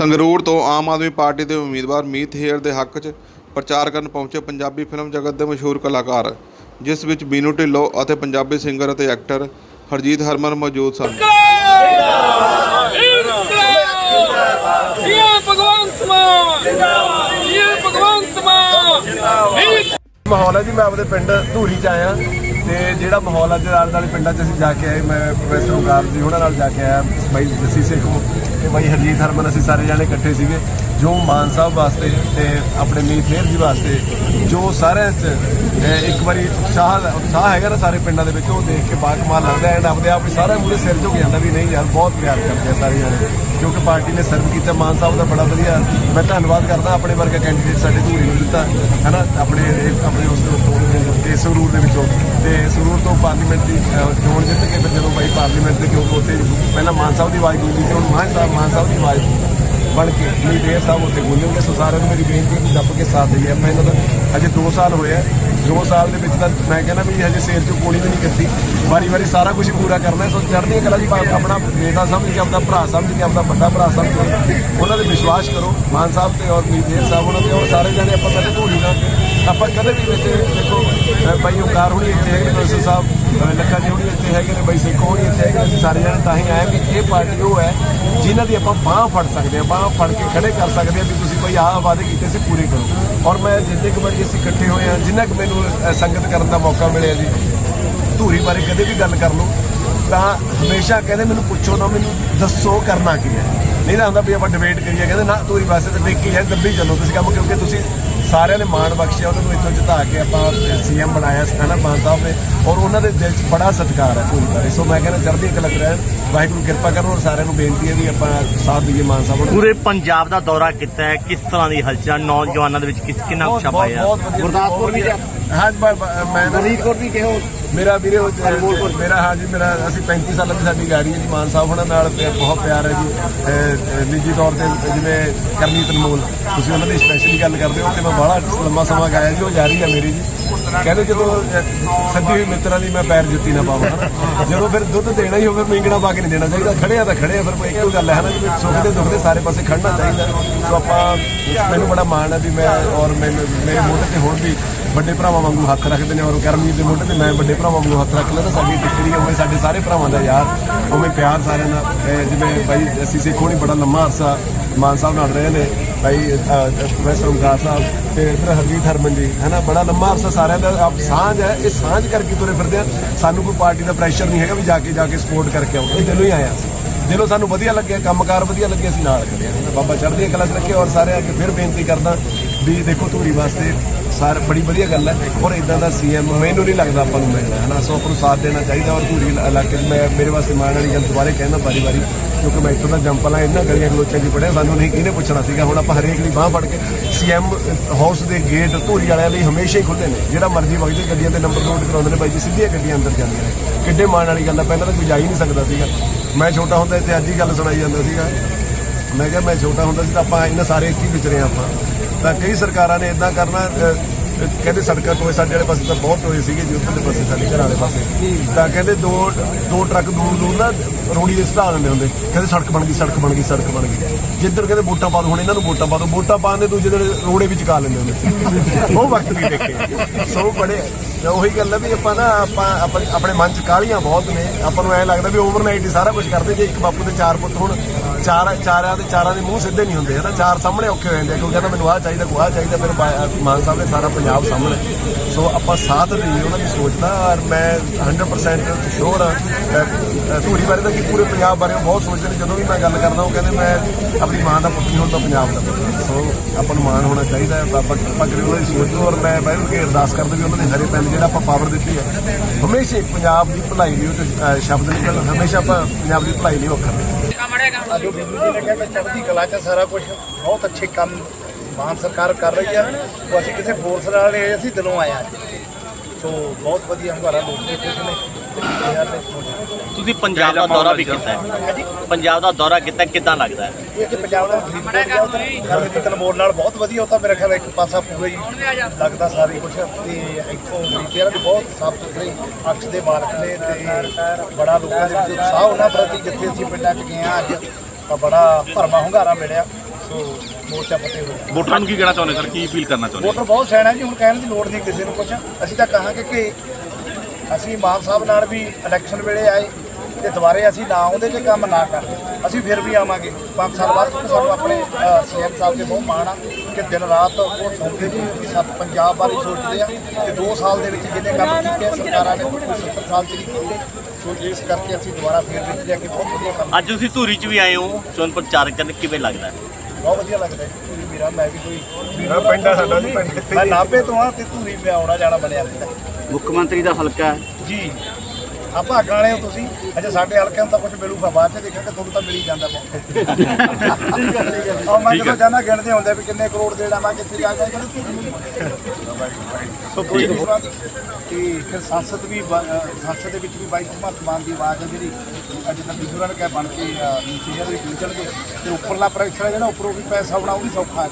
ਸੰਗਰੂਰ ਤੋਂ ਆਮ ਆਦਮੀ ਪਾਰਟੀ ਦੇ ਉਮੀਦਵਾਰ ਮੀਤ ਹੇਅਰ ਦੇ ਹੱਕ 'ਚ ਪ੍ਰਚਾਰ ਕਰਨ ਪਹੁੰਚੇ ਪੰਜਾਬੀ ਫਿਲਮ ਜਗਤ ਦੇ ਮਸ਼ਹੂਰ ਕਲਾਕਾਰ ਜਿਸ ਵਿੱਚ ਬੀਨੂ ਢਿੱਲੋਂ ਅਤੇ ਪੰਜਾਬੀ ਸਿੰਗਰ ਅਤੇ ਐਕਟਰ ਹਰਜੀਤ ਹਰਮਨ ਮੌਜੂਦ ਸਨ। ਮਾਹੌਲ ਹੈ ਜੀ ਮੈਂ ਆਪਣੇ ਪਿੰਡ ਧੂਰੀ ਚ ਆਇਆ। ਤੇ ਜਿਹੜਾ ਮਾਹੌਲ ਅੱਜ ਆਲੇ ਵਾਲੇ ਪਿੰਡਾਂ ਚ ਅਸੀਂ ਜਾ ਕੇ ਆਏ। ਮੈਂ ਪ੍ਰੋਫੈਸਰ ਓਕਾਰ ਜੀ ਉਹਨਾਂ ਨਾਲ ਜਾ ਕੇ ਆਇਆ ਬਾਈ ਜੱਸੀ ਸੇਖੋਂ ਤੇ ਬਾਈ ਹਰਜੀਤ ਹਰਮਨ, ਅਸੀਂ ਸਾਰੇ ਜਾਣੇ ਇਕੱਠੇ ਸੀਗੇ। ਜੋ ਮਾਨ ਸਾਹਿਬ ਵਾਸਤੇ ਤੇ ਆਪਣੇ ਮੀਤ ਫੇਰ ਜੀ ਵਾਸਤੇ, ਜੋ ਸਾਰਿਆਂ ਚ ਇੱਕ ਵਾਰੀ ਉਤਸ਼ਾਹ ਉਤਸ਼ਾਹ ਹੈਗਾ ਨਾ ਸਾਰੇ ਪਿੰਡਾਂ ਦੇ ਵਿੱਚ, ਉਹ ਦੇਖ ਕੇ ਬਾ ਕਮਾਲ ਲੱਗਦਾ ਐਂਡ ਆਪਣੇ ਆਪ ਹੀ ਸਾਰਾ ਮੂਰੇ ਸਿਰ ਝੁਕ ਜਾਂਦਾ ਵੀ ਨਹੀਂ ਯਾਰ, ਬਹੁਤ ਪਿਆਰ ਕਰਦੇ ਆ ਸਾਰੇ ਜਾਣੇ। ਕਿਉਂਕਿ ਪਾਰਟੀ ਨੇ ਸਰਵ ਕੀਤਾ, ਮਾਨ ਸਾਹਿਬ ਦਾ ਬੜਾ ਵਧੀਆ ਮੈਂ ਧੰਨਵਾਦ ਕਰਦਾ ਆਪਣੇ ਵਰਗਾ ਕੈਂਡੀਡੇਟ ਸਾਡੇ ਧੂਰੀ ਨੂੰ ਦਿੱਤਾ ਹਨਾ ਆਪਣੇ ਆਪਣੇ ਉਸ ਤੋਂ ਤੇ ਸੰਗਰੂਰ ਦੇ ਵਿੱਚੋਂ। ਤੇ ਸੰਗਰੂਰ ਤੋਂ ਪਾਰਲੀਮੈਂਟ ਦੀ ਚੋਣ ਜਿੱਤ ਕੇ ਫਿਰ ਜਦੋਂ ਬਾਈ ਪਾਰਲੀਮੈਂਟ ਦੇ ਕਿਉਂਕਿ ਉੱਥੇ ਪਹਿਲਾਂ ਮਾਨ ਸਾਹਿਬ ਦੀ ਆਵਾਜ਼ ਗੂੰਜੀ ਸੀ, ਹੁਣ ਮਾਨ ਸਾਹਿਬ ਮਾਨ ਸਾਹਿਬ ਦੀ ਆਵਾਜ਼। ਬਣ ਕੇ ਮੇਰੀ ਸਾਹਿਬ ਉੱਥੇ ਗੂੰਜਣਗੇ ਸੋ ਸਾਰਿਆਂ ਨੂੰ ਮੇਰੀ ਬੇਨਤੀ ਹੈ ਕਿ ਦੱਬ ਕੇ ਸਾਥ ਦੇਈਏ। ਆਪਾਂ ਇਹਨਾਂ ਦਾ ਅਜੇ 2 ਸਾਲ ਹੋਇਆ ਆ। 2 ਸਾਲ ਦੇ ਵਿੱਚ ਤਾਂ ਮੈਂ ਕਹਿੰਦਾ ਵੀ ਹਜੇ ਸੇਲ ਚੋਂ ਕੋਣੀ ਵੀ ਨਹੀਂ ਕੀਤੀ ਵਾਰੀ ਵਾਰੀ ਸਾਰਾ ਕੁਝ ਪੂਰਾ ਕਰਨਾ ਸੋ ਚੜ੍ਹਦੀਆਂ ਕਲਾ ਜੀ ਆਪਣਾ ਬੇਟਾ ਸਮਝ ਕੇ, ਆਪਣਾ ਭਰਾ ਸਮਝ ਕੇ, ਆਪਣਾ ਵੱਡਾ ਭਰਾ ਸਮਝ ਕੇ ਉਹਨਾਂ ਦੇ ਵਿਸ਼ਵਾਸ ਕਰੋ। ਮਾਨ ਸਾਹਿਬ ਤੇ ਔਰ ਮੀਰ ਸਾਹਿਬ, ਉਹਨਾਂ ਦੇ ਔਰ ਸਾਰੇ ਜਣੇ ਆਪਾਂ ਕਦੇ ਭੁੱਲੀ ਨਾ ਆਪਾਂ ਕਦੇ ਵੀ ਵਿੱਚ ਦੇਖੋ ਅਹ ਬਾਈ ਓਕਾਰ ਹੁਣੀ ਇੱਥੇ ਹੈਗੇ ਨੇ ਸਾਹਿਬ ਅਹ ਲੱਖਾ ਜੀ ਹੁਣੀ ਇੱਥੇ ਹੈਗੇ ਨੇ, ਬਾਈ ਸੇਖੋ ਹੋਣੀ ਇੱਥੇ ਹੈਗੇ ਅਸੀਂ ਸਾਰੇ ਜਣੇ ਤਾਂ ਹੀ ਆਏ ਵੀ ਇਹ ਪਾਰਟੀ ਉਹ ਹੈ ਜਿਨ੍ਹਾਂ ਦੀ ਆਪਾਂ ਬਾਹ ਫੜ ਸਕਦੇ ਹਾਂ, ਬਾਹ ਫੜ ਕੇ ਖੜੇ ਕਰ ਸਕਦੇ ਹਾਂ ਵੀ ਤੁਸੀਂ ਭਾਈ ਆਹ ਵਾਅਦੇ ਕੀਤੇ ਸੀ, ਪੂਰੇ ਕਰੋ। ਔਰ ਮੈਂ ਜਿੰਨੇ ਕੁ ਵਾਰੀ ਅਸੀਂ ਇਕੱਠੇ ਹੋਏ ਹਾਂ ਜਿੰਨਾ ਕੁ ਮੈਨੂੰ ਸੰਗਤ ਕਰਨ ਦਾ ਮੌਕਾ ਮਿਲਿਆ ਜੀ, ਧੂਰੀ ਬਾਰੇ ਕਦੇ ਵੀ ਗੱਲ ਕਰ ਲਓ, ਤਾਂ ਹਮੇਸ਼ਾ ਕਹਿੰਦੇ ਮੈਨੂੰ ਪੁੱਛੋ ਨਾ ਮੈਨੂੰ ਦੱਸੋ ਕਰਨਾ ਕੀ ਹੈ। ਨਹੀਂ ਤਾਂ ਹੁੰਦਾ ਵੀ ਆਪਾਂ ਡਿਬੇਟ ਕਰੀਏ, ਕਹਿੰਦੇ ਨਾ ਧੂਰੀ ਵਾਸਤੇ ਤਾਂ ਦੇਖੀ ਜਾਏ ਦੱਬੀ ਚੱਲੋ, ਤੁਸੀਂ ਕੰਮ ਕਿਉਂਕਿ ਤੁਸੀਂ ਸਾਰਿਆਂ ਨੇ ਮਾਣ ਬਖਸ਼ਿਆ ਉਹਨਾਂ ਨੂੰ ਇੱਥੋਂ ਜਿਤਾ ਕੇ ਆਪਾਂ ਸੀਐਮ ਬਣਾਇਆ ਸੀ ਹਨਾ ਮਾਨ ਸਾਹਿਬ ਨੇ। ਔਰ ਉਹਨਾਂ ਦੇ ਦਿਲ 'ਚ ਬੜਾ ਸਤਿਕਾਰ ਹੈ ਧੂਰੀ ਬਾਰੇ ਸੋ ਮੈਂ ਕਹਿੰਦਾ ਚੜ੍ਹਦੀ ਕਲਾ ਰਹਿਣ। ਵਾਹਿਗੁਰੂ ਕਿਰਪਾ ਕਰਨ ਔਰ ਸਾਰਿਆਂ ਨੂੰ ਬੇਨਤੀ ਹੈ ਵੀ ਆਪਾਂ ਸਾਥ ਦਈਏ ਮਾਨ ਸਾਹਿਬ ਨੂੰ। ਪੂਰੇ ਪੰਜਾਬ ਦਾ ਦੌਰਾ ਕੀਤਾ ਹੈ। ਕਿਸ ਤਰ੍ਹਾਂ ਦੀ ਹਲਚਲ ਨੌਜਵਾਨਾਂ ਦੇ ਵਿੱਚ ਕਿਸ ਕਿੰਨਾ ਉਤਸ਼ਾਹ ਪਾਇਆ? ਗੁਰਦਾਸਪੁਰ ਵੀ ਹਾਂ ਮੈਂ ਫਰੀਦਕੋਟ ਵੀ ਕਿਹੋ? ਮੇਰਾ ਵੀਰੇ ਮੇਰਾ ਹਾਂ ਜੀ ਮੇਰਾ ਅਸੀਂ 35 ਸਾਲਾਂ ਦੀ ਸਾਡੀ ਗਾੜੀ ਹੈ ਜੀ ਮਾਨ ਸਾਹਿਬ ਉਹਨਾਂ ਨਾਲ ਬਹੁਤ ਪਿਆਰ ਹੈ ਜੀ। ਨਿੱਜੀ ਤੌਰ ਤੇ ਜਿਵੇਂ ਕਰਨੀਤ ਅਨਮੋਲ ਤੁਸੀਂ ਉਹਨਾਂ ਦੀ ਸਪੈਸ਼ਲੀ ਗੱਲ ਕਰਦੇ ਹੋ ਕਿ ਮੈਂ ਬੜਾ ਲੰਮਾ ਸਮਾਂ ਗਾਇਆ ਜੀ ਉਹ ਜਾਰੀ ਹੈ ਮੇਰੀ ਜੀ। ਕਹਿੰਦੇ ਜਦੋਂ ਸੱਦੀ ਹੋਈ ਮਿੱਤਰਾਂ ਦੀ ਮੈਂ ਪੈਰ ਜੁੱਤੀ ਨਾ ਪਾਵਾਂ। ਜਦੋਂ ਫਿਰ ਦੁੱਧ ਦੇਣਾ ਹੀ ਹੋਵੇ ਮੀਂਗਣਾ ਪਾ ਕੇ ਨਹੀਂ ਦੇਣਾ ਚਾਹੀਦਾ। ਖੜਿਆ ਤਾਂ ਖੜਿਆ ਫਿਰ ਇੱਕੋ ਗੱਲ ਹੈ ਨਾ ਕਿ ਸੁੱਖ ਦੇ ਦੁੱਖ ਦੇ ਸਾਰੇ ਪਾਸੇ ਖੜਨਾ ਚਾਹੀਦਾ। ਸੋ ਆਪਾਂ ਮੈਨੂੰ ਬੜਾ ਮਾਣ ਹੈ ਵੀ ਮੈਂ ਔਰ ਮੈਨੂੰ ਮੇਰੇ ਮੋਢੇ ਤੇ ਹੁਣ ਵੀ ਵੱਡੇ ਭਰਾਵਾਂ ਵਾਂਗੂ ਹੱਥ ਰੱਖਦੇ ਨੇ ਔਰ ਕਰਮਜੀਤ ਦੇ ਮੋਢੇ ਤੇ ਮੈਂ ਵੱਡੇ ਭਰਾਵਾਂ ਵਾਂਗੂ ਹੱਥ ਰੱਖ ਲੈਂਦਾ ਸਾਡੀ ਟਿੱਕਰੀ ਉਵੇਂ ਸਾਡੇ ਸਾਰੇ ਭਰਾਵਾਂ ਦਾ ਯਾਰ, ਉਵੇਂ ਪਿਆਰ ਸਾਰਿਆਂ ਨਾਲ ਜਿਵੇਂ ਬਾਈ, ਅਸੀਂ ਸਿੱਖੋ ਨਹੀਂ ਬੜਾ ਲੰਮਾ ਅਰਸਾ ਮਾਨ ਸਾਹਿਬ ਨਾਲ ਰਹੇ ਨੇ। ਬਾਈ ਪ੍ਰੋਫੈਸਰ ਓਮਕਾਰ ਸਾਹਿਬ ਤੇ ਇੱਧਰ ਹਰਜੀਤ ਹਰਮਨ ਜੀ, ਹੈਨਾ, ਬੜਾ ਲੰਮਾ ਅਰਸਾ ਸਾਰਿਆਂ ਦਾ। ਆਪ ਸਾਂਝ ਹੈ, ਇਹ ਸਾਂਝ ਕਰਕੇ ਤੁਰੇ ਫਿਰਦੇ ਆ। ਸਾਨੂੰ ਕੋਈ ਪਾਰਟੀ ਦਾ ਪ੍ਰੈਸ਼ਰ ਨਹੀਂ ਹੈਗਾ ਵੀ ਜਾ ਕੇ ਜਾ ਕੇ ਸਪੋਰਟ ਕਰਕੇ ਆਓ। ਇਹ ਦਿਲੋਂ ਹੀ ਆਇਆ ਸੀ ਦਿਲੋਂ ਸਾਨੂੰ ਵਧੀਆ ਲੱਗਿਆ, ਕੰਮਕਾਰ ਵਧੀਆ ਲੱਗਿਆ, ਅਸੀਂ ਨਾਲ ਖੜੇ ਹਾਂ ਬਾਬਾ ਚੜ੍ਹਦੀ ਕਲਾ 'ਚ ਰੱਖੇ ਔਰ ਸਾਰਿਆਂ ਅੱਗੇ ਫਿਰ ਬੇਨਤੀ ਕਰਦਾ ਵੀ ਦੇਖੋ ਧੂਰੀ ਵਾਸਤੇ ਸਾਰ ਬੜੀ ਵਧੀਆ ਗੱਲ ਹੈ ਔਰ ਇਦਾਂ ਦਾ ਸੀਐਮ ਮੈਨੂੰ ਨਹੀਂ ਲੱਗਦਾ ਆਪਾਂ ਨੂੰ ਮਿਲਣਾ ਹੈ ਨਾ ਸੋ ਆਪਾਂ ਨੂੰ ਸਾਥ ਦੇਣਾ ਚਾਹੀਦਾ ਔਰ ਧੂਰੀ ਇਲਾਕੇ 'ਚ ਮੈਂ ਮੇਰੇ ਵਾਸਤੇ ਮਾਣ ਵਾਲੀ ਗੱਲ ਦੁਬਾਰੇ ਕਹਿਣਾ ਵਾਰੀ ਵਾਰੀ, ਕਿਉਂਕਿ ਮੈਂ ਇੱਥੋਂ ਦਾ ਜੰਪਲਾਂ ਇਹਨਾਂ ਗਲੀਆਂ ਗਲੋਚਾਂ 'ਚ ਪੜਿਆ ਸਾਨੂੰ ਨਹੀਂ ਕਿਹਨੇ ਪੁੱਛਣਾ ਸੀਗਾ, ਹੁਣ ਆਪਾਂ ਹਰੇਕ ਦੀ ਬਾਹ ਫੜ ਕੇ ਸੀਐਮ ਹਾਊਸ ਦੇ ਗੇਟ ਧੂਰੀ ਵਾਲਿਆਂ ਲਈ ਹਮੇਸ਼ਾ ਹੀ ਖੁੱਲ੍ਹੇ ਨੇ। ਜਿਹੜਾ ਮਰਜ਼ੀ ਵਗਦੇ ਗੱਡੀਆਂ ਤੇ ਨੰਬਰ ਨੋਟ ਕਰਾਉਂਦੇ ਨੇ, ਬਾਈ ਜੀ, ਸਿੱਧੀਆਂ ਗੱਡੀਆਂ ਅੰਦਰ ਜਾਂਦੀਆਂ ਨੇ। ਕਿੱਡੇ ਮਾਣ ਵਾਲੀ ਗੱਲ ਹੈ ਪਹਿਲਾਂ ਤਾਂ ਕੋਈ ਜਾ ਹੀ ਨਹੀਂ ਸਕਦਾ ਸੀਗਾ। ਮੈਂ ਛੋਟਾ ਹੁੰਦਾ ਇੱਥੇ ਅੱਜ ਹੀ ਗੱਲ ਸੁਣਾਈ ਜਾਂਦਾ ਸੀਗਾ। ਮੈਂ ਕਿਹਾ ਮੈਂ ਛੋਟਾ ਹੁੰਦਾ ਸੀ ਤਾਂ ਆਪਾਂ ਇਹਨਾਂ ਸਾਰੇ ਇੱਥੇ ਹੀ ਵਿਚਰੇ ਹਾਂ ਆਪਾਂ। ਤਾਂ ਕਈ ਸਰਕਾਰਾਂ ਨੇ ਇਦਾਂ ਕਰਨਾ ਕਹਿੰਦੇ ਸੜਕਾਂ ਤੋਂ ਸਾਡੇ ਵਾਲੇ ਪਾਸੇ ਤਾਂ ਬਹੁਤ ਹੋਏ ਸੀਗੇ, ਜੀ ਉੱਧਰਲੇ ਪਾਸੇ ਸਾਡੇ ਘਰ ਵਾਲੇ ਪਾਸੇ। ਤਾਂ ਕਹਿੰਦੇ ਦੋ ਦੋ ਟਰੱਕ ਦੂਰ ਦੂਰ ਨਾ ਰੋੜੀ ਦੇ ਸਟਾ ਦਿੰਦੇ ਹੁੰਦੇ। ਕਹਿੰਦੇ ਸੜਕ ਬਣ ਗਈ, ਸੜਕ ਬਣ ਗਈ, ਸੜਕ ਬਣ ਗਈ। ਜਿੱਧਰ ਕਹਿੰਦੇ ਵੋਟਾਂ ਪਾ ਦੋ, ਹੁਣ ਇਹਨਾਂ ਨੂੰ ਵੋਟਾਂ ਪਾ ਦੋ। ਵੋਟਾਂ ਪਾਉਣ ਦੇ ਦੂਜੇ ਦਿਨ ਰੋੜੇ ਵਿੱਚ ਕਾ ਲੈਂਦੇ ਹੁੰਦੇ। ਉਹ ਵਕਤ ਵੀ ਦੇਖੇ। ਸੋ ਬੜੇ ਤਾਂ ਉਹੀ ਗੱਲ ਹੈ ਵੀ ਆਪਾਂ ਨਾ ਆਪਾਂ ਆਪਣੇ ਆਪਣੇ ਮਨ ਚ ਕਾਹਲੀਆਂ ਬਹੁਤ ਨੇ। ਆਪਾਂ ਨੂੰ ਐ ਲੱਗਦਾ ਵੀ ਓਵਰਨਾਈਟ ਹੀ ਸਾਰਾ ਕੁਝ ਕਰਦੇ ਜੇ ਇੱਕ ਬਾਪੂ ਦੇ ਚਾਰ ਪੁੱਤ ਹੁਣ ਚਾਰ ਚਾਰਾਂ ਦੇ ਚਾਰਾਂ ਦੇ ਮੂੰਹ ਸਿੱਧੇ ਨਹੀਂ ਹੁੰਦੇ। ਹਨਾ ਚਾਰ ਸਾਹਮਣੇ ਔਖੇ ਹੋ ਜਾਂਦੇ ਆ, ਕਿਉਂਕਿ ਕਹਿੰਦਾ ਮੈਨੂੰ ਆਹ ਚਾਹੀਦਾ ਕੋ ਆਹ ਚਾਹੀਦਾ ਫਿਰ ਮਾਨ ਸਾਹਿਬ ਨੇ ਸਾਰਾ ਪੰਜਾਬ ਸਾਹਮਣੇ। ਸੋ ਆਪਾਂ ਸਾਥ ਦੇਈਏ ਉਹਨਾਂ ਦੀ ਸੋਚ ਦਾ ਔਰ ਮੈਂ 100% ਸ਼ੋਰ ਹਾਂ ਧੂਰੀ ਬਾਰੇ ਤਾਂ ਕਿ ਪੂਰੇ ਪੰਜਾਬ ਬਾਰੇ ਉਹ ਬਹੁਤ ਸੋਚਦੇ ਨੇ। ਜਦੋਂ ਵੀ ਮੈਂ ਗੱਲ ਕਰਦਾ ਉਹ ਕਹਿੰਦੇ ਮੈਂ ਆਪਣੀ ਮਾਂ ਦਾ ਪੁੱਤ ਨਹੀਂ ਤਾਂ ਪੰਜਾਬ ਦਾ ਪੁੱਤ ਸੋ ਆਪਾਂ ਨੂੰ ਮਾਣ ਹੋਣਾ ਚਾਹੀਦਾ ਹੈ। ਬਾਬਾ ਕਿਰਪਾ ਕਰੇ ਉਹਨਾਂ ਦੀ ਸੋਚ ਨੂੰ ਔਰ ਮੈਂ ਬਾਈ ਕੇ ਅਰਦਾਸ ਕਰਦਾ ਵੀ ਉਹਨਾਂ ਦੇ ਹਰੇ ਪੈਨ ਜਿਹੜਾ ਆਪਾਂ ਪਾਵਰ ਦਿੱਤੀ ਹੈ ਹਮੇਸ਼ਾ ਪੰਜਾਬ ਦੀ ਭਲਾਈ ਲਈ ਉਹ 'ਚ, ਅਹ, ਸ਼ਬਦ ਨਿਕਲ ਹਮੇਸ਼ਾ ਆਪਾਂ ਪੰਜਾਬ ਦੀ ਭਲਾਈ ਲਈ ਉਹ ਕਰਦੇ ਜੋ ਬੀਬੀ ਨੇ ਕਿਹਾ ਚੜ੍ਹਦੀ ਕਲਾ 'ਚ ਸਾਰਾ ਕੁਝ ਬਹੁਤ ਅੱਛੇ ਕੰਮ ਮਾਨ ਸਰਕਾਰ ਕਰ ਰਹੀ ਹੈ। ਉਹ ਅਸੀਂ ਕਿਸੇ ਫੋਰਸ ਨਾਲ ਨਹੀਂ ਅਸੀਂ ਦਿਲੋਂ ਆਏ ਹਾਂ। ਸੋ ਬਹੁਤ ਵਧੀਆ ਹੰਗਾਰਾ ਲੋਕ ਦੇ ਖੁਸ਼ ਨੇ ਤੇ ਯਾਰ ਨੇ ਖੁਸ਼ ਤੁਸੀਂ ਪੰਜਾਬ ਦਾ ਦੌਰਾ ਵੀ ਕੀਤਾ ਹੈ? ਪੰਜਾਬ ਦਾ ਦੌਰਾ ਕੀਤਾ ਕਿੱਦਾਂ ਲੱਗਦਾ ਹੈ? ਇਹ ਕਿ ਪੰਜਾਬ ਦਾ ਫਰੀਦਕੋਟ ਗਿਆ ਉਧਰ ਕਰਨਦੀਪ ਤਨਮੋੜ ਨਾਲ ਬਹੁਤ ਵਧੀਆ ਉਹ ਤਾਂ ਮੇਰੇ ਖਿਆਲ ਇੱਕ ਪਾਸਾ ਪੂਰਾ ਹੀ ਲੱਗਦਾ ਸਾਰੇ ਕੁਝ ਤੇ ਇੱਥੋਂ ਮੀਡੀਆ ਵੀ ਬਹੁਤ ਸਾਫ਼ ਸੁਥਰੇ ਅਕਸ਼ ਦੇ ਮਾਲਕ ਨੇ ਤੇ ਬੜਾ ਲੋਕਾਂ ਦੇ ਵਿੱਚ ਉਤਸ਼ਾਹ ਉਹਨਾਂ ਪ੍ਰਤੀ ਜਿੱਥੇ ਅਸੀਂ ਪਿੰਡਾਂ 'ਚ ਗਏ ਹਾਂ ਅੱਜ ਤਾਂ ਬੜਾ ਭਰਮਾ ਹੁੰਗਾਰਾ ਮਿਲਿਆ। ਸੋ ਮੋਰਚਾ ਫਤਿਹ ਹੋਇਆ ਵੋਟਰਾਂ ਨੂੰ ਕੀ ਕਹਿਣਾ ਚਾਹੁੰਦੇ ਸਰ? ਕੀ ਅਪੀਲ ਕਰਨਾ ਚਾਹੁੰਦੇ? ਵੋਟਰ ਬਹੁਤ ਸਿਆਣਾ ਜੀ ਹੁਣ ਕਹਿਣ ਦੀ ਲੋੜ ਨਹੀਂ ਕਿਸੇ ਨੂੰ ਕੁਛ। ਅਸੀਂ ਤਾਂ ਕਹਾਂਗੇ ਕਿ ਅਸੀਂ ਮਾਨ ਸਾਹਿਬ ਨਾਲ ਵੀ ਇਲੈਕਸ਼ਨ ਵੇਲੇ ਆਏ ਤੇ ਦੁਬਾਰੇ ਅਸੀਂ ਨਾ ਆਉਂਦੇ ਜੇ ਕੰਮ ਨਾ ਕਰਦੇ। ਅਸੀਂ ਫਿਰ ਵੀ ਆਵਾਂਗੇ। 5 ਸਾਲ ਬਾਅਦ ਕਿਉਂਕਿ ਸਾਨੂੰ ਆਪਣੇ ਸੀਐਮ ਸਾਹਿਬ ਤੇ ਬਹੁਤ ਮਾਣ ਆ ਕਿ ਦਿਨ ਰਾਤ ਉਹ ਸੌਂਦੇ ਨਹੀਂ ਕਿ ਸਭ ਪੰਜਾਬ ਬਾਰੇ ਸੋਚਦੇ ਆ ਤੇ 2 ਸਾਲ ਦੇ ਵਿੱਚ ਜਿੰਨੇ ਕੰਮ ਕੀਤੇ ਸਰਕਾਰਾਂ ਨੇ ਕੋਈ 70 ਸਾਲ ਚ ਨਹੀਂ ਕੀਤੇ। ਸੋ ਇਸ ਕਰਕੇ ਅਸੀਂ ਦੁਬਾਰਾ ਫਿਰ ਵਿੱਚ ਜਾ ਕੇ ਬਹੁਤ ਵਧੀਆ ਕੰਮ ਅੱਜ ਤੁਸੀਂ ਧੂਰੀ 'ਚ ਵੀ ਆਏ ਹੋ। ਚੋਣ ਪ੍ਰਚਾਰ ਕਰਨ ਕਿਵੇਂ ਲੱਗਦਾ? ਹੈ? ਬਹੁਤ ਵਧੀਆ ਲੱਗਦਾ ਜੀ ਧੂਰੀ ਮੇਰਾ ਮੈਂ ਵੀ ਕੋਈ ਮੇਰਾ ਪਿੰਡ ਆ ਸਾਡਾ ਜੀ ਪਿੰਡ ਮੈਂ ਨਾਭੇ ਤੋਂ ਆ ਤੇ ਧੂਰੀ ਮੈਂ ਆਉਣਾ ਜਾਣਾ ਬਣਿਆ ਰਹਿੰਦਾ। ਮੁੱਖ ਮੰਤਰੀ ਦਾ ਹਲਕਾ ਹੈ। ਜੀ। ਆਪਾਂ ਅੱਗ ਵਾਲੇ ਹੋ ਤੁਸੀਂ। ਅਜੇ ਸਾਡੇ ਹਲਕਿਆਂ ਨੂੰ ਤਾਂ ਕੁਝ ਮਿਲੂਗਾ ਬਾਅਦ ਚ ਦੇਖਾਂਗੇ ਤੁਹਾਨੂੰ ਤਾਂ ਮਿਲੀ ਜਾਂਦਾ ਬਹੁਤ ਉਹ ਮੈਂ ਜਦੋਂ ਜਾਣਾ ਗਿਣਦੇ ਹੁੰਦੇ ਵੀ ਕਿੰਨੇ ਕਰੋੜ ਦੇਣਾ ਮੈਂ ਕਿੱਥੇ ਜਾ ਕੇ ਸੋ ਕੋਈ ਕਿ ਫਿਰ ਸੰਸਦ ਵੀ ਸੰਸਦ ਦੇ ਵਿੱਚ ਵੀ ਬਾਈ ਭਗਵੰਤ ਮਾਨ ਦੀ ਆਵਾਜ਼ ਹੈ ਜਿਹੜੀ ਅੱਜ ਤੱਕ ਬਿਜੂਰਨ ਕਹਿ ਬਣ ਕੇ ਨੀਚੇ ਜਿਹੜੇ ਜੁੜਨਗੇ ਤੇ ਉੱਪਰਲਾ ਪ੍ਰੈਸ਼ਰ ਹੈ ਜਿਹੜਾ ਉੱਪਰੋਂ ਵੀ ਪੈਸਾ ਵੀ ਸੌਖਾ ਹੈ।